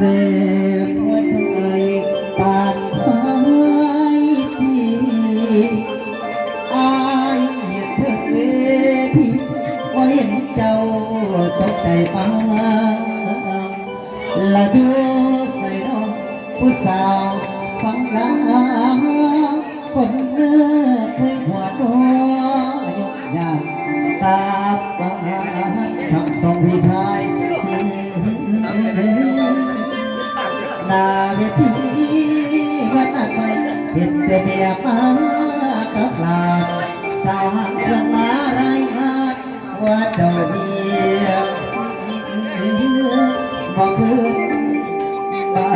เสพหัวใจปานไม้ที่อายเห็นเธอเวทีว่าเห็นเจ้าตกใจปังละดูใส่น้องผู้สาว วันนั้นไปเห็นแต่เมียมากับลาบสาวหางเครื่องมารายงานว่าเจ้าเมียบอกคืนบ้า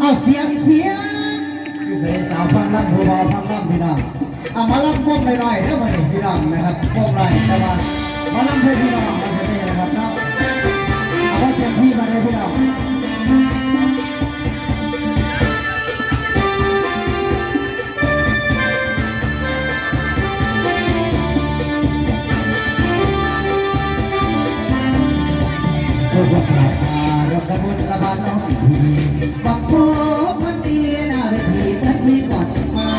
เอาเสียงเสียงอยู่เสียงสาวฟังลำผู้บอฟังลำพี่น้องเอามาลำก้มหน่อยๆแล้วมาดิพี่น้องนะครับก้มหน่อยแต่ว่ามาลำเพื่อพี่น้องมาเพื่อนี่นะครับเนาะเอาไว้เต็มที่มาเลยพี่น้อง โอ้โหขาดตารถกระบุนละบานน้องทีบักโบมันดีหน้าเวทีทันทีก่อนมา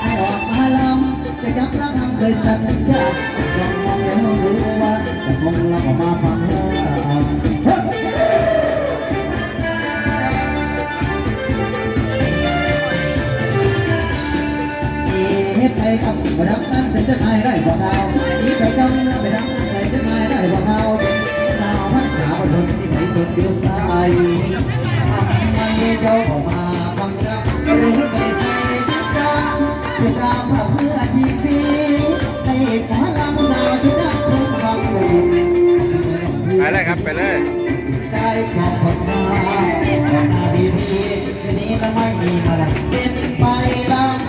ไอออกมาลำจะจับรักทำเคยสัญญาลองมองแล้วรู้ว่าจะคงรับออกมาฟังเฮ้ยไปกับไปรับนั้นเสร็จะไม่ได้กเราว อยู่สายทำไมเจ้าออกมาฟังรักรู้ไปใส่จังที่ตามเพื่อชีวิตให้ขอลำสาวที่รักเพิ่งฟังอยู่ไปเลยครับไปเลยใจของคนมาคนมาดีดีทีนี้ก็ไม่มีอะไรเป็นไปแลำ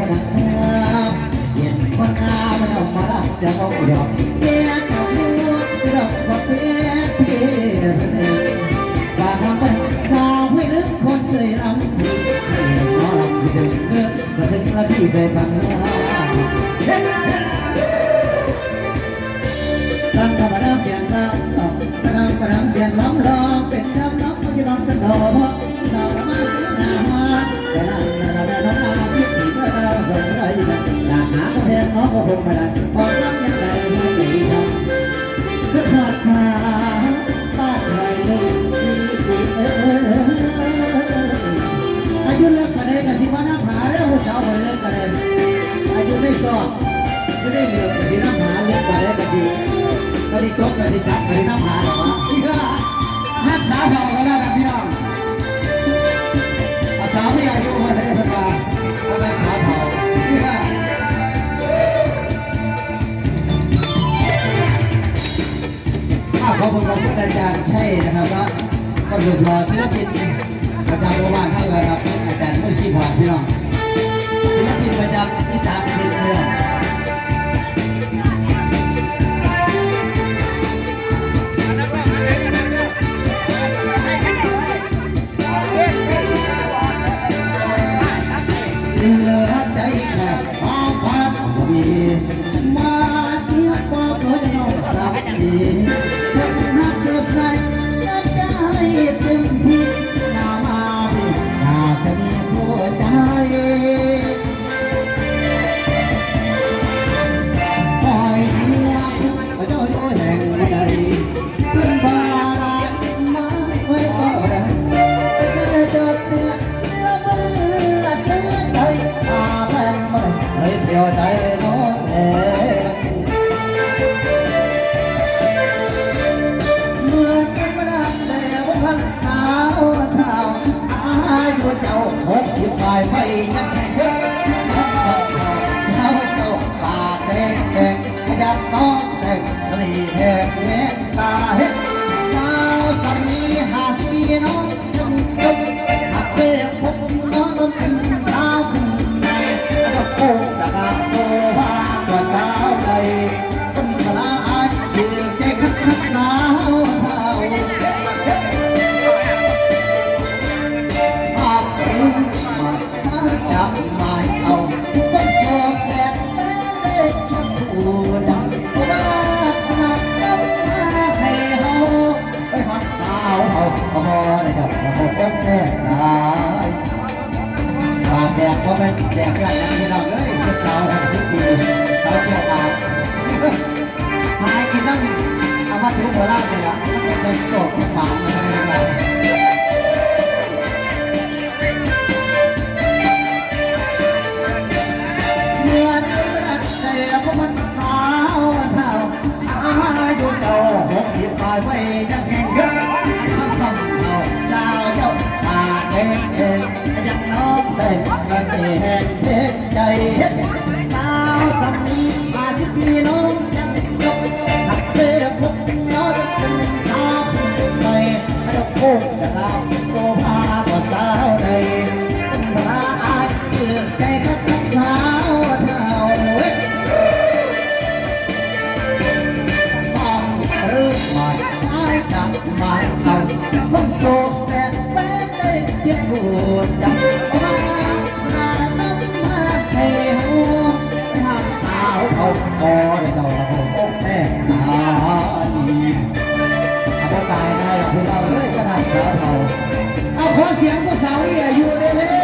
นั่นจะเป็นตัวนักเห็นคนหน้ามันออกมาลับจะมองหยอกเปียกกับหัวดอกกับเปียกเปียกบางครั้งเป็นสาวไม่ลึกคนเคยรำให้หมอลำที่เดินเมื่อจะถึงละที่ไปฟังเฮ้ตั้งธรรมดาเสียงลำต่อตั้งธรรมดาเสียงลำลอเป็นลำลำก็จะลองจะดอเพราะดามาเสียงหน้ามาแต่นั่นนั่นนั่นน้อก็ดาวส่งได้ยังหน้าห ช่นะครับว่าก็หลุดรอศิลปินประจำโรงพยาบาลท่านเลยครับอาจารย์มือชีพหอดพี่น้องศิลปินประจำอีสาน ผมก็แค่ตายปากแดกเพราะมันแดกกันัะพี่น้องเอ้ยเจ้าสาวสิบปีเขาเจ้าปากมาให้กินน้ำเอามาถูหัวล่างเลยละมันเป็นโศกเป็นหมาเท่าอกสิบปลายไม่ เจ็บปวดจับมาราน้ำมาให้หัวทางสาวเขาพอได้เจ้าอกแน่ตาดีอาตายได้หรอกพวกเราเอ้ยขนาดสาวเขาเอาขอเสียงผู้สาวนี่อายุได้เร็ว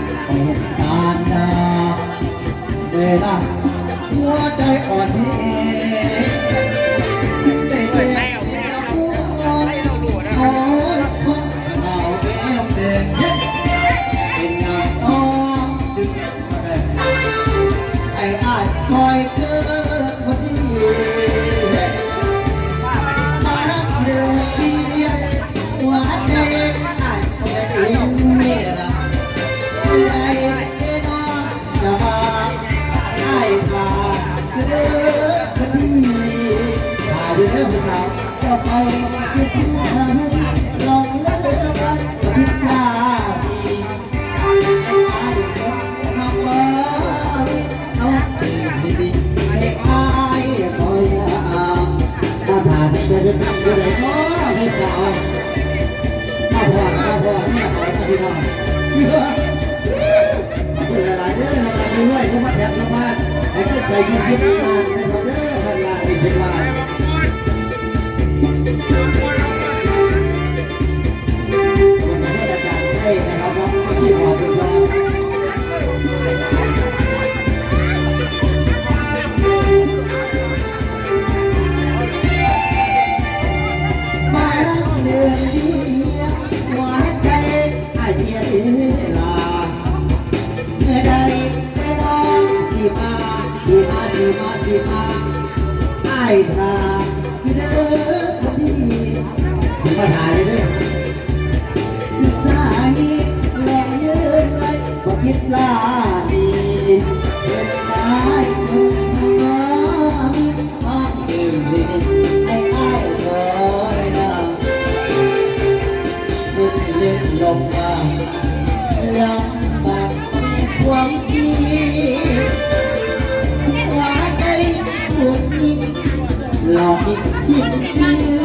chỉ mà dài thế bây giờ กาดาเวลาหัวใจอ่อนแอ เด้อดสาวจะไปคิดถึงลองเลิกกันพิจาดีทำมาเอาดีให้อายคอยมาถ่ายจะเป็นทำอะไรก็ให้สาวมาพอมาพอเนี่ยขอพี่น้องเวลาเด้อเราไปด้วยก็มาแถมมาให้ขึ้นใจยี่สิบล้านให้เรา ไอ้ตราที่เดินคนดีสิมาถ่ายเลยจุดสายแหลงเยืนไว้ก็คิดลาดีเป็นนายคนน้องมีความเก่งดีให้อ้คอยนะสุดเล่นลงมาลำบากความคิด ลอกอีกสิ้นซื้ออำน